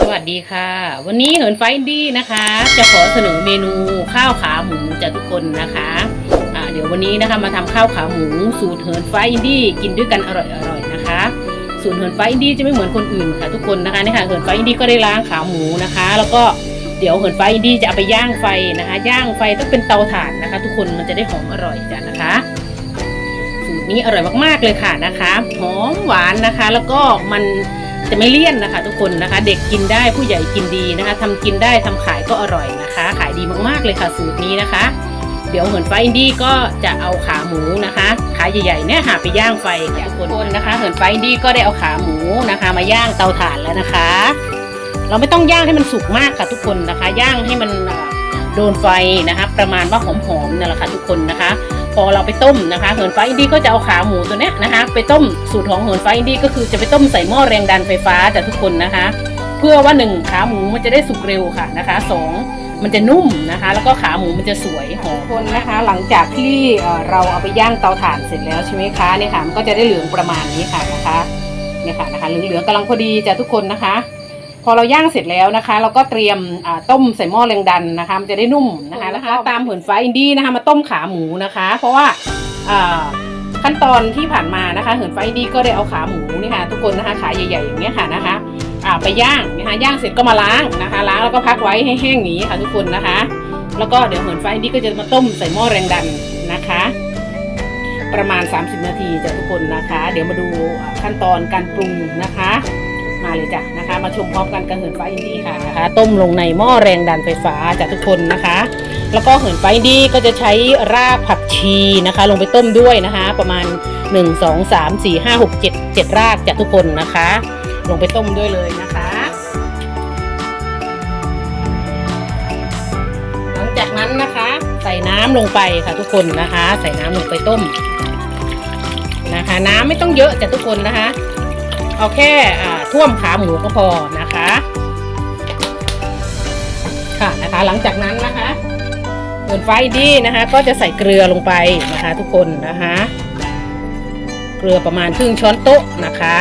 สวัสดีค่ะ วันนี้เหินไฟอินดี้นะคะ จะขอเสนอเมนูข้าวขาหมูจากทุกคนนะคะเดี๋ยววันนี้นะคะมาทำข้าวขาหมู สูตรเหินไฟอินดี้กินด้วยกันอร่อยๆนะคะ สูตรเหินไฟอินดี้จะไม่เหมือนคนอื่นค่ะทุกคนนะคะนี่ค่ะเหินไฟอินดี้ก็ได้ล้างขาหมูนะคะ แล้วก็เดี๋ยวเหินไฟอินดี้จะเอาไปย่างไฟนะคะ ย่างไฟต้องเป็นเตาถ่านนะคะ ทุกคนมันจะได้หอมอร่อยจ้ะนะคะสูตรนี้อร่อยมากๆเลยค่ะนะคะหอมหวานนะคะ แล้วก็มัน จะไม่เลี่ยนนะคะ ทุกคนนะคะ เด็กกินได้ผู้ใหญ่กินดีนะคะทำกินได้ทำขายก็อร่อยนะคะ ขายดีมากๆเลยค่ะสูตรนี้นะคะ เดี๋ยวเหมือนไฟอินดี้ก็จะเอาขาหมูนะคะขาใหญ่ๆเนี่ยหาไปย่างไฟค่ะทุกคนนะคะเหินไฟอินดี้ก็ได้เอาขาหมูนะคะ มาย่างเตาถ่านแล้วนะคะ เราไม่ต้องย่างให้มันสุกมากค่ะทุกคนนะคะ ย่างให้มันเโดนไฟนะคะประมาณว่าหอมๆนั่นแหละค่ะทุกคนนะคะ พอเราไปต้มนะคะเหินไฟอินดี้ก็จะเอาขาหมูตัวเนี้ยนะคะ ไปต้มสูตรของเหินไฟอินดี้ก็คือจะไปต้มใส่หม้อแรงดันไฟฟ้าจากทุกคนนะคะ เพื่อว่าหนึ่งขาหมูมันจะได้สุกเร็วค่ะนะคะสองมันจะนุ่มนะคะ แล้วก็ขาหมูมันจะสวยหอมคนนะคะ หลังจากที่เอ่อเราเอาไปย่างเตาถ่านเสร็จแล้วใช่ไหมคะเนี่ยค่ะมันก็จะได้เหลืองประมาณนี้ค่ะนะคะเนี่ยค่ะนะคะเหลืองๆกำลังพอดีจ้ะทุกคนนะคะ พอเราย่างเสร็จแล้วนะคะ เราก็เตรียมอ่าต้มใส่หม้อแรงดันนะคะมันจะได้นุ่มนะคะแล้วก็ตามเหินฟ้าอินดี้นะคะมาต้มขาหมูนะคะ เพราะว่าอ่าขั้นตอนที่ผ่านมานะคะเหินฟ้าอินดี้ก็ได้เอาขาหมูนี่ค่ะทุกคนนะคะขาใหญ่ๆอย่างเงี้ยค่ะนะคะอ่าไปย่างนะคะย่างเสร็จก็มาล้างนะคะ ล้างแล้วก็พักไว้ให้แห้งอย่างนี้ค่ะทุกคนนะคะ แล้วก็เดี๋ยวเหินฟ้าอินดี้ก็จะมาต้มใส่หม้อแรงดันนะคะ ประมาณ 30 นาทีจ้ะทุกคนนะคะ เดี๋ยวมาดูขั้นตอนการปรุงนะคะ มาเลยจ้ะนะคะ มาชมพร้อมกันกับเหินฟ้าอินดี้ค่ะนะคะ ต้มลงในหม้อแรงดันไฟฟ้าจ้ะทุกคนนะคะ แล้วก็เหินฟ้าอินดี้ก็จะใช้รากผักชีนะคะ ลงไปต้มด้วยนะคะ ประมาณ 1 2 3 4 5 6 7 7 รากจ้ะทุกคนนะคะ ลงไปต้มด้วยเลยนะคะ หลังจากนั้นนะคะ ใส่น้ำลงไปค่ะทุกคนนะคะ ใส่น้ำลงไปต้มนะคะ น้ำไม่ต้องเยอะจ้ะทุกคนนะคะ เอาแค่ท่วมขาหมูก็พอนะคะ ค่ะนะคะ หลังจากนั้นนะคะเปิดไฟดีนะคะ ก็จะใส่เกลือลงไปนะคะ ทุกคนนะคะ เกลือประมาณครึ่งช้อนโต๊ะนะคะ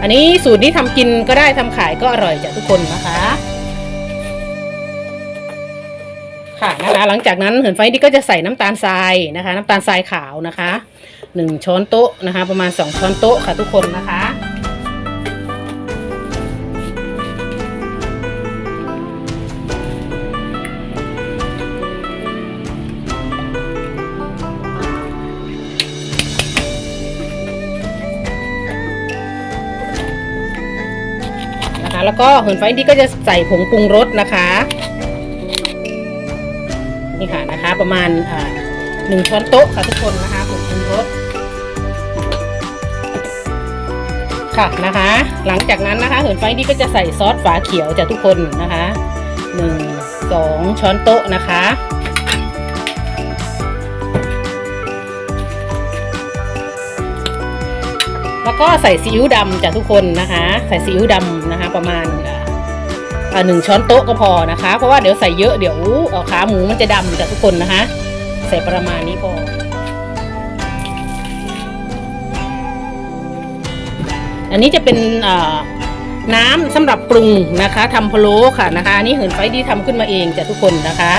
อันนี้สูตรนี้ทำกินก็ได้ทำขายก็อร่อยจ้ะทุกคนนะคะค่ะนะคะหลังจากนั้นเหินไฟนี่ก็จะใส่น้ำตาลทรายนะคะ น้ำตาลทรายขาวนะคะหนึ่งช้อนโต๊ะนะคะ ประมาณสองช้อนโต๊ะค่ะทุกคนนะคะ แล้วก็เหินไฟดีก็จะใส่ผงปรุงรสนะคะนี่ค่ะนะคะประมาณหนึ่งช้อนโต๊ะค่ะทุกคนนะคะผงปรุงรสค่ะนะคะ หลังจากนั้นนะคะเหินไฟดีก็จะใส่ซอสฝาเขียวจากทุกคนนะคะหนึ่งสองช้อนโต๊ะนะคะ แล้วก็ใส่ซีอิ๊วดำจากทุกคนนะคะ ใส่ซีอิ๊วดำนะคะ ประมาณหนึ่งช้อนโต๊ะก็พอนะคะ เพราะว่าเดี๋ยวใส่เยอะเดี๋ยวขาหมูมันจะดำจากทุกคนนะคะ ใส่ประมาณนี้พออันนี้จะเป็นน้ำสำหรับปรุงนะคะทำพะโล้ค่ะนะคะนนี้เหินไฟดีทำขึ้นมาเองจากทุกคนนะคะ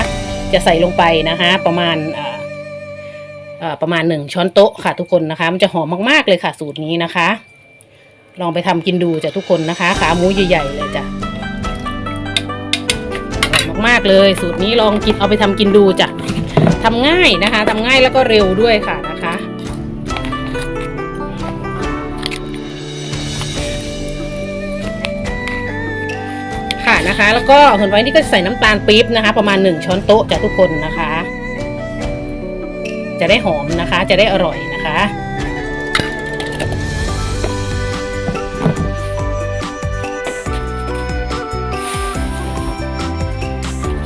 จะใส่ลงไปนะคะ ประมาณ ประมาณหนึ่งช้อนโต๊ะค่ะทุกคนนะคะ มันจะหอมมากๆเลยค่ะ สูตรนี้นะคะ ลองไปทำกินดูจ้ะทุกคนนะคะ ขาหมูใหญ่ๆเลยจ้ะอร่อยมากๆเลย สูตรนี้ลองกินเอาไปทำกินดูจ้ะทำง่ายนะคะทำง่ายแล้วก็เร็วด้วยค่ะนะคะค่ะนะคะ แล้วก็เห็นไว้นี่ก็ใส่น้ำตาลปี๊บนะคะ ประมาณหนึ่งช้อนโต๊ะจากทุกคนนะคะ จะได้หอมนะคะ จะได้อร่อยนะคะ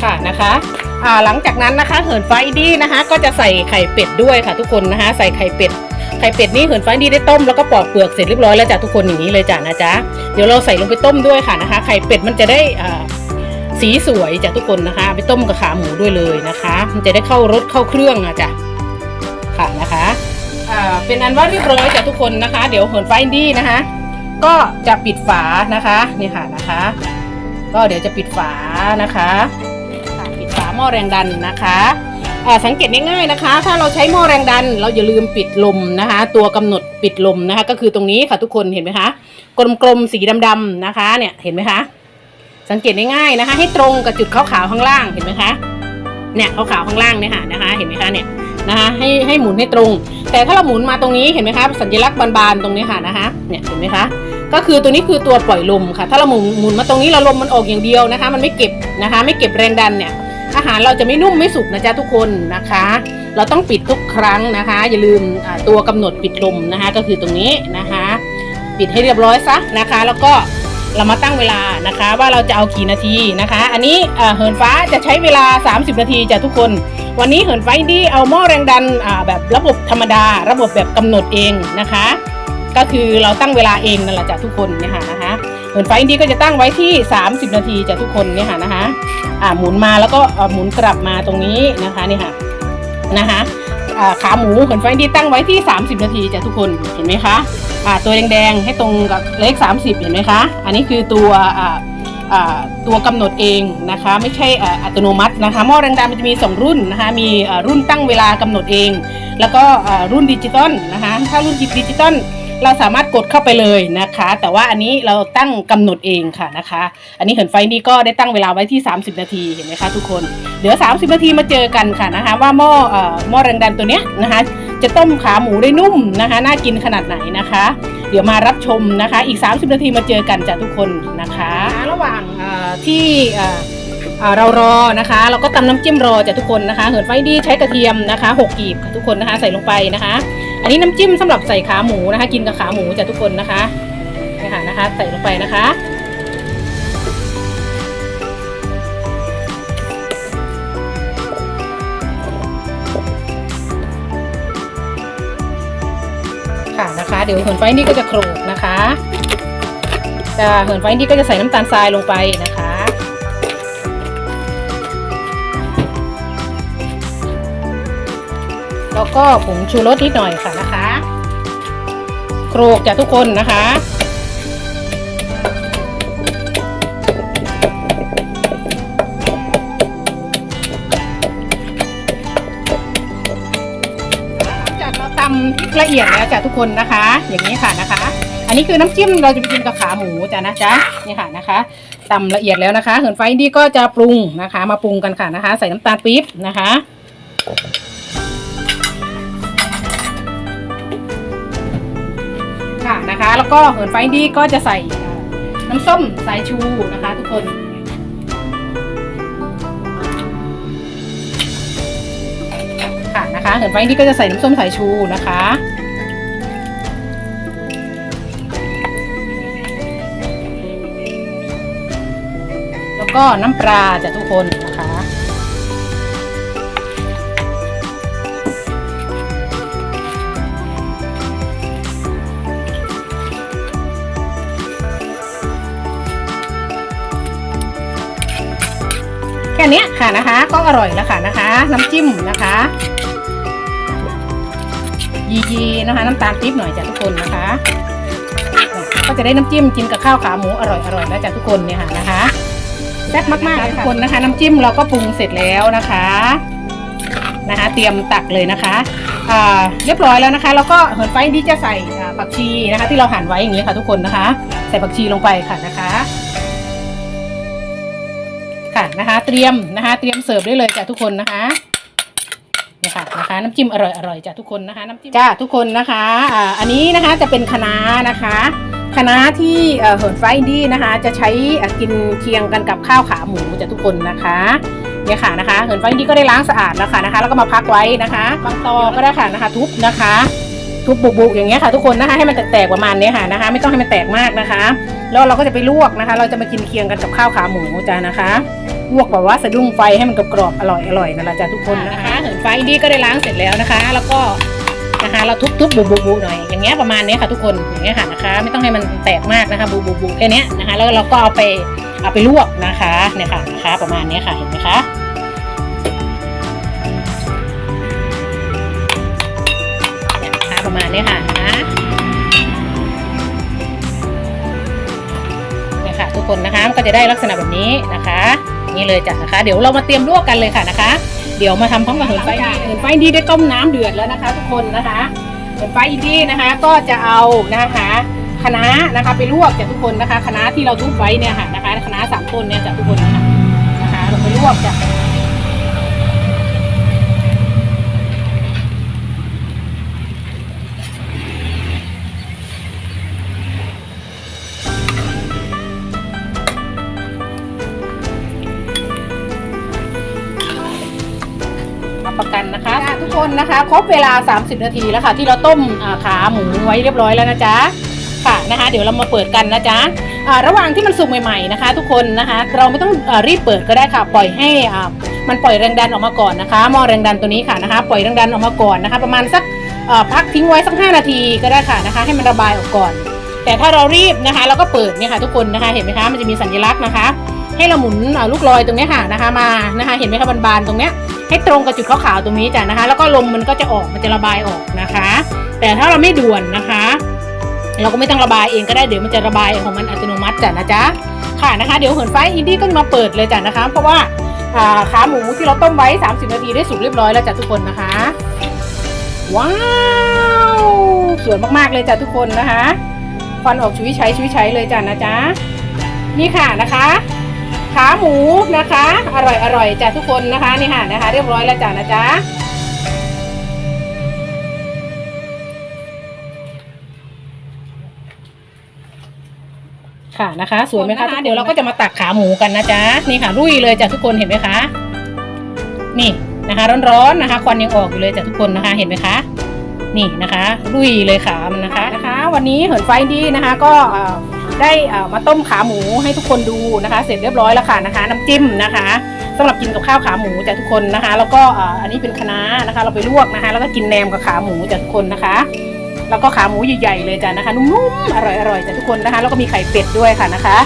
ค่ะนะคะอ่าหลังจากนั้นนะคะเหินไฟดีนะคะ ก็จะใส่ไข่เป็ดด้วยค่ะทุกคนนะคะ ใส่ไข่เป็ดไข่เป็ดนี่เหินไฟดีได้ต้มแล้วก็ปอกเปลือกเสร็จเรียบร้อยแล้วจ้ะทุกคนอย่างนี้เลยจ้ะนะจ๊ะเดี๋ยวเราใส่ลงไปต้มด้วยค่ะนะคะ ไข่เป็ดมันจะได้อ่าสีสวยจ้ะทุกคนนะคะ ไปต้มกับขาหมูด้วยเลยนะคะ มันจะได้เข้ารสเข้าเครื่องอะจ้ะ ค่ะนะคะอ่าเป็นอันว่าเรียบร้อยจ้ะทุกคนนะคะ เดี๋ยวเหินไฟดีนะคะ ก็จะปิดฝานะคะนี่ค่ะนะคะ ก็เดี๋ยวจะปิดฝานะคะปิดฝาหม้อแรงดันนะคะอ่าสังเกตง่ายๆนะคะ ถ้าเราใช้หม้อแรงดัน เราอย่าลืมปิดลมนะคะ ตัวกำหนดปิดลมนะคะ ก็คือตรงนี้ค่ะทุกคนเห็นไหมคะกลมๆสีดำๆนะคะ เนี่ยเห็นไหมคะสังเกตง่ายๆนะคะ ให้ตรงกับจุดขาวๆข้างล่างเห็นไหมคะเนี่ยขาวๆข้างล่างเนี่ยค่ะนะคะ เห็นไหมคะเนี่ย นะคะให้ให้หมุนให้ตรง แต่ถ้าเราหมุนมาตรงนี้เห็นไหมคะสัญลักษณ์บานๆตรงนี้ค่ะนะคะเนี่ยเห็นไหมคะก็คือตัวนี้คือตัวปล่อยลมค่ะ ถ้าเราหมุนหมุนมาตรงนี้เราลมมันออกอย่างเดียวนะคะ มันไม่เก็บนะคะ ไม่เก็บแรงดันเนี่ยอาหารเราจะไม่นุ่มไม่สุกนะจ๊ะทุกคนนะคะ เราต้องปิดทุกครั้งนะคะ อย่าลืมตัวกำหนดปิดลมนะคะ ก็คือตรงนี้นะคะ ปิดให้เรียบร้อยซะนะคะ แล้วก็ เรามาตั้งเวลานะคะ ว่าเราจะเอากี่นาทีนะคะ อันนี้อ่าเหินฟ้าจะใช้เวลา 30 นาทีจ้ะทุกคน วันนี้เหินฟ้าอินดีเอาหม้อแรงดันอ่าแบบระบบธรรมดา ระบบแบบกำหนดเองนะคะ ก็คือเราตั้งเวลาเองนั่นแหละจ้ะทุกคนเนี่ยค่ะนะคะเหินฟ้าอินดีก็จะตั้งไว้ที่ 30 นาทีจ้ะทุกคนเนี่ยค่ะนะคะอ่าหมุนมาแล้วก็อ่าหมุนกลับมาตรงนี้นะคะนี่ค่ะนะคะ ขาหมูเหินฟ้าอินดี้ตั้งไว้ที่ 30 นาทีจ้ะทุกคนเห็นไหมคะอ่าตัวแดงๆให้ตรงกับเลข 30 เห็นไหมคะ อันนี้คือตัวอ่าอ่าตัวกำหนดเองนะคะไม่ใช่อ่าอัตโนมัตินะคะหม้อแรงดันมันจะมี 2 รุ่นนะคะมีอ่ารุ่นตั้งเวลากำหนดเอง แล้วก็อ่ารุ่นดิจิตอลนะคะถ้ารุ่นดิจิตอล เราสามารถกดเข้าไปเลยนะคะ แต่ว่าอันนี้เราตั้งกำหนดเองค่ะนะคะ อันนี้เหินไฟนี่ก็ได้ตั้งเวลาไว้ที่ 30 นาทีเห็นไหมคะทุกคนเดี๋ยว 30 นาทีมาเจอกันค่ะนะคะ ว่าหม้อเอ่อหม้อแรงดันตัวเนี้ยนะคะจะต้มขาหมูได้นุ่มนะคะน่ากินขนาดไหนนะคะ เดี๋ยวมารับชมนะคะ อีก 30 นาทีมาเจอกันจ้ะทุกคนนะคะ ระหว่างเอ่อที่เอ่อเรารอนะคะเราก็ตำน้ำจิ้มรอจ้ะทุกคนนะคะเหินไฟดีใช้กระเทียมนะคะ 6 กีบค่ะทุกคนนะคะใส่ลงไปนะคะ อันนี้น้ำจิ้มสำหรับใส่ขาหมูนะคะ กินกับขาหมูจ้ะทุกคนนะคะนี่ค่ะนะคะ ใส่ลงไปนะคะค่ะนะคะ เดี๋ยวเหินไฟนี่ก็จะโขลกนะคะจะเหินไฟนี่ก็จะใส่น้ำตาลทรายลงไปนะคะ แล้วก็ผงชูรสนิดหน่อยค่ะนะคะโขลกจากทุกคนนะคะหลังจากเราตำละเอียดแล้วจ้ะทุกคนนะคะ อย่างนี้ค่ะนะคะ อันนี้คือน้ำจิ้มเราจะไปกินกับขาหมูจ้ะนะจ๊ะนี่ค่ะนะคะตำละเอียดแล้วนะคะเหินไฟดีก็จะปรุงนะคะ มาปรุงกันค่ะนะคะ ใส่น้ำตาลปี๊บนะคะ ค่ะนะคะ แล้วก็เหินไฟดีก็จะใส่น้ำส้มสายชูนะคะทุกคนค่ะนะคะเหินไฟนี่ก็จะใส่น้ำส้มสายชูนะคะแล้วก็น้ำปลาจากทุกคน ค่เนี้ยค่ะนะคะ ก็อร่อยแล้วค่ะนะคะ น้ำจิ้มนะคะยียีนะคะ น้ำตาลปี๊บหน่อยจ้ะทุกคนนะคะ ก็จะได้น้ำจิ้มกินกับข้าวขาหมูอร่อยอร่อยแล้วจ้ะทุกคนเนี่ยค่ะนะคะแซ่บมากๆทุกคนนะคะ น้ำจิ้มเราก็ปรุงเสร็จแล้วนะคะนะคะ เตรียมตักเลยนะคะอ่าเรียบร้อยแล้วนะคะ แล้วก็เหินไฟที่จะใส่ผักชีนะคะ ที่เราหั่นไว้อย่างนี้ค่ะ ทุกคนนะคะ ใส่ผักชีลงไปค่ะนะคะ ค่ะนะคะเตรียมนะคะ เตรียมเสิร์ฟได้เลยจ้ะทุกคนนะคะนี่ค่ะนะคะน้ำจิ้มอร่อยอร่อยจ้ะทุกคนนะคะน้ำจิ้มจ้าทุกคนนะคะอ่าอันนี้นะคะจะเป็นคะน้านะคะคณะที่เหินไฟอินดี้นะคะ จะใช้อกินเคียงกันกับข้าวขาหมูจ้ะทุกคนนะคะเนี่ยค่ะนะคะเหินไฟอินดี้ก็ได้ล้างสะอาดแล้วค่ะนะคะ แล้วก็มาพักไว้นะคะบางตอก็ได้ค่ะนะคะ ทุบนะคะ ทุบบุบๆอย่างเงี้ยค่ะ ทุกคนนะคะให้มันแตกๆประมาณนี้ค่ะนะคะ ไม่ต้องให้มันแตกมากนะคะ แล้วเราก็จะไปลวกนะคะ เราจะมากินเคียงกันกับข้าวขาหมูจ้านะคะ ลวกแบบว่าสะดุ้งไฟให้มันกรอบอร่อยอร่อยนั่นแหละจ้าทุกคนนะคะเหินไฟดีก็ได้ล้างเสร็จแล้วนะคะ แล้วก็นะคะเราทุบๆบุบๆหน่อยอย่างเงี้ยประมาณนี้ค่ะทุกคนอย่างเงี้ยค่ะนะคะ ไม่ต้องให้มันแตกมากนะคะบุบๆแค่นี้นะคะ แล้วเราก็เอาไปเอาไปลวกนะคะเนี่ยค่ะนะคะ ประมาณนี้ค่ะเห็นไหมคะประมาณนี้ค่ะนะเนี่ยค่ะ ทุกคนนะคะก็จะได้ลักษณะแบบนี้นะคะ นี้เลยจ้ะนะคะ เดี๋ยวเรามาเตรียมลวกกันเลยค่ะนะคะ เดี๋ยวมาทำพร้อมกับเหินไฟดีเหินไฟดีได้ต้มน้ำเดือดแล้วนะคะ ทุกคนนะคะเหินไฟดีนะคะ ก็จะเอานะคะคณะนะคะไปลวกจากทุกคนนะคะคณะที่เราทุบไว้เนี่ยค่ะนะคะคณะสามต้นเนี่ยจากทุกคนนะคะนะคะเราไปลวกจาก นนะคะ ครบเวลา 30 นาทีแล้วค่ะ ที่เราต้มขาหมูไว้เรียบร้อยแล้วนะจ๊ะค่ะนะคะ เดี๋ยวเรามาเปิดกันนะจ๊ะระหว่างที่มันสุกใหม่ๆนะคะ ทุกคนนะคะ เราไม่ต้องอรีบเปิดก็ได้ค่ะ ปล่อยให้มันปล่อยแรงดันออกมาก่อนนะคะหม้อแรงดันตัวนี้ค่ะนะคะ ปล่อยแรงดันออกมาก่อนนะคะ ประมาณสักพักทิ้งไว้สัก 5 นาทีก็ได้ค่ะนะคะ ให้มันระบายออกก่อน แต่ถ้าเรารีบนะคะ เราก็เปิดเนี่ยค่ะทุกคนนะคะ เห็นไหมคะ มันจะมีสัญลักษณ์นะคะ ให้เราหมุนลูกลอยตรงนี้ค่ะนะคะมานะคะ เห็นไหมคะบานๆตรงเนี้ยให้ตรงกับจุดขาวๆตรงนี้จ้ะนะคะ แล้วก็ลมมันก็จะออกมันจะระบายออกนะคะ แต่ถ้าเราไม่ด่วนนะคะ เราก็ไม่ต้องระบายเองก็ได้เดี๋ยวมันจะระบายของมันอัตโนมัติจ้ะนะจ๊ะค่ะนะคะเดี๋ยวเหินไฟอินดี้ก็มาเปิดเลยจ้ะนะคะ เพราะว่าอ่าขาหมูที่เราต้มไว้ 30 นาทีได้สุกเรียบร้อยแล้วจ้ะทุกคนนะคะ ว้าวสวยมากๆเลยจ้ะทุกคนนะคะควันออกชุยใช้ชุยใช้เลยจ้ะนะจ๊ะนี่ค่ะนะคะ ขาหมูนะคะ อร่อยอร่อยจ้ะทุกคนนะคะนี่ค่ะนะคะ เรียบร้อยแล้วจ้ะนะจ๊ะค่ะนะคะสวยไหมคะเดี๋ยวเราก็จะมาตักขาหมูกันนะจ๊ะนี่ค่ะรุ่ยเลยจ้ะทุกคนเห็นไหมคะ นี่นะคะ ร้อนๆนะคะ ควันยังออกอยู่เลยจ้ะทุกคนนะคะ เห็นไหมคะ นี่นะคะลุยเลยขามันนะคะนะคะ วันนี้เหินไฟดีนะคะ ก็เอ่อ ได้มาต้มขาหมูให้ทุกคนดูนะคะ เสร็จเรียบร้อยแล้วค่ะนะคะ น้ำจิ้มนะคะสำหรับกินกับข้าวขาหมูจ้ะทุกคนนะคะ แล้วก็อันนี้เป็นคะน้านะคะ เราไปลวกนะคะ แล้วก็กินแหนมกับขาหมูจ้ะทุกคนนะคะ แล้วก็ขาหมูใหญ่ๆเลยจ้ะนะคะนุ่มๆอร่อยๆจ้ะทุกคนนะคะ แล้วก็มีไข่เป็ดด้วยค่ะนะคะ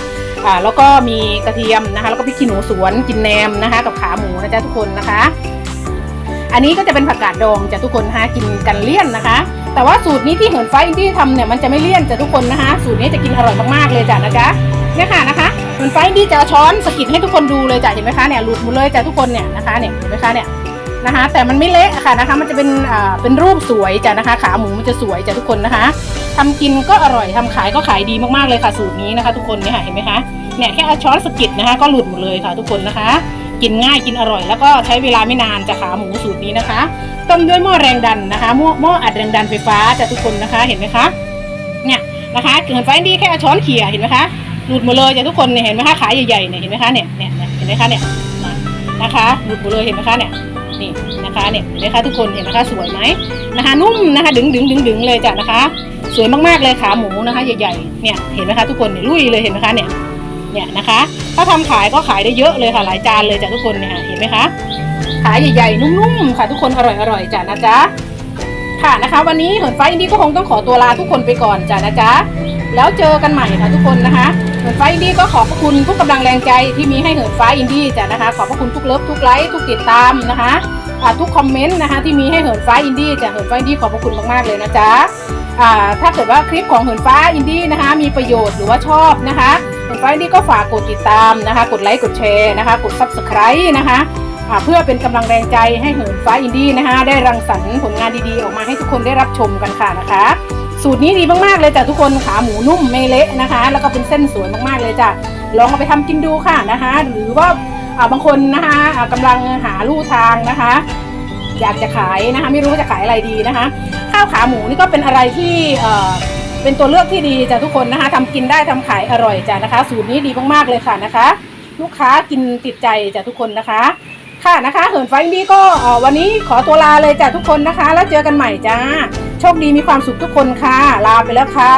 อ่าแล้วก็มีกระเทียมนะคะ แล้วก็พริกขี้หนูสวนกินแหนมนะคะ กับขาหมูนะจ๊ะทุกคนนะคะ อันนี้ก็จะเป็นผักกาดดองจ้ะทุกคนนะคะกินกันเลี่ยนนะคะ แต่ว่าสูตรนี้ที่เหินไฟอินดี้ทำเนี่ยมันจะไม่เลี่ยนจ้ะทุกคนนะคะ สูตรนี้จะกินอร่อยมากๆเลยจ้ะนะจ๊ะเนี่ยค่ะนะคะเหินไฟอินดี้จะช้อนสะกิดให้ทุกคนดูเลยจ้ะเห็นไหมคะเนี่ยหลุดหมดเลยจ้ะทุกคนเนี่ยนะคะเนี่ยเห็นไหมคะเนี่ยนะคะแต่มันไม่เละค่ะนะคะ มันจะเป็นอ่าเป็นรูปสวยจ้ะนะคะ ขาหมูมันจะสวยจ้ะทุกคนนะคะทำกินก็อร่อยทำขายก็ขายดีมากๆเลยค่ะ สูตรนี้นะคะ ทุกคนเนี่ยค่ะเห็นไหมคะเนี่ยแค่เอาช้อนสะกิดนะคะ ก็หลุดหมดเลยค่ะ ทุกคนนะคะ กินง่ายกินอร่อย แล้วก็ใช้เวลาไม่นานจะขาหมูสูตรนี้นะคะต้มด้วยหม้อแรงดันนะคะหม้อหม้ออัดแรงดันไฟฟ้าจะทุกคนนะคะเห็นไหมคะเนี่ยนะคะเหินไฟดีแค่ช้อนเขี่ยเห็นไหมคะหลุดหมดเลยจะทุกคนเนี่ยเห็นไหมคะขาใหญ่ๆเนี่ยเห็นไหมคะเนี่ยเนี่ยเห็นไหมคะเนี่ยนะนะคะหลุดหมดเลยเห็นไหมคะเนี่ยนี่นะคะเนี่ยเห็นไหมคะทุกคนเห็นไหมคะสวยไหมนะคะนุ่มนะคะดึงดึงดึงดึงเลยจ้ะนะคะ สวยมากๆเลยขาหมูนะคะ ใหญ่ๆเนี่ยเห็นไหมคะทุกคนเนี่ยลุยเลยเห็นไหมคะเนี่ย เนี่ยนะคะ ถ้าทำขายก็ขายได้เยอะเลยค่ะหลายจานเลยจ้ะทุกคนเนี่ยเห็นไหมคะขายใหญ่ๆนุ่มๆค่ะทุกคนอร่อยๆจ้ะนะจ๊ะค่ะนะคะ วันนี้เหินฟ้าอินดี้ก็คงต้องขอตัวลาทุกคนไปก่อนจ้ะนะจ๊ะแล้วเจอกันใหม่ค่ะทุกคนนะคะเหินฟ้าอินดี้ก็ขอบพระคุณทุกกำลังแรงใจที่มีให้เหินฟ้าอินดี้จ้ะนะคะ ขอบพระคุณทุกเลิฟทุกไลค์ทุกติดตามนะคะทุกคอมเมนต์นะคะที่มีให้เหินฟ้าอินดี้จ้ะเหินฟ้าอินดี้ขอบพระคุณมากๆเลยนะจ๊ะถ้าเกิดว่าคลิปของเหินฟ้าอินดี้นะคะ มีประโยชน์หรือว่าชอบนะคะ เหินฟ้าอินดี้ก็ฝากกดติดตามนะคะ กดไลค์กดแชร์นะคะ กด subscribe นะคะเพื่อเป็นกำลังแรงใจให้เหินฟ้าอินดี้นะคะ ได้รังสรรค์ผลงานดีๆ ออกมาให้ทุกคนได้รับชมกันค่ะนะคะ สูตรนี้ดีมากๆเลยจ้ะทุกคนขาหมูนุ่มไม่เละนะคะ แล้วก็เป็นเส้นสวยมากๆเลยจ้ะลองเอาไปทำกินดูค่ะนะคะ หรือว่าอ่าบางคนนะคะอ่ากำลังหาลู่ทางนะคะ อยากจะขายนะคะ ไม่รู้ว่าจะขายอะไรดีนะคะ ข้าวขาหมูนี่ก็เป็นอะไรที่ เป็นตัวเลือกที่ดีจ้ะทุกคนนะคะทำกินได้ทำขายอร่อยจ้ะนะคะ สูตรนี้ดีมากๆเลยค่ะนะคะ ลูกค้ากินติดใจจ้ะทุกคนนะคะ ค่ะนะคะเหินไฟดีก็วันนี้ขอตัวลาเลยจ้ะทุกคนนะคะ แล้วเจอกันใหม่จ้าโชคดีมีความสุขทุกคนค่ะ ลาไปแล้วค่ะ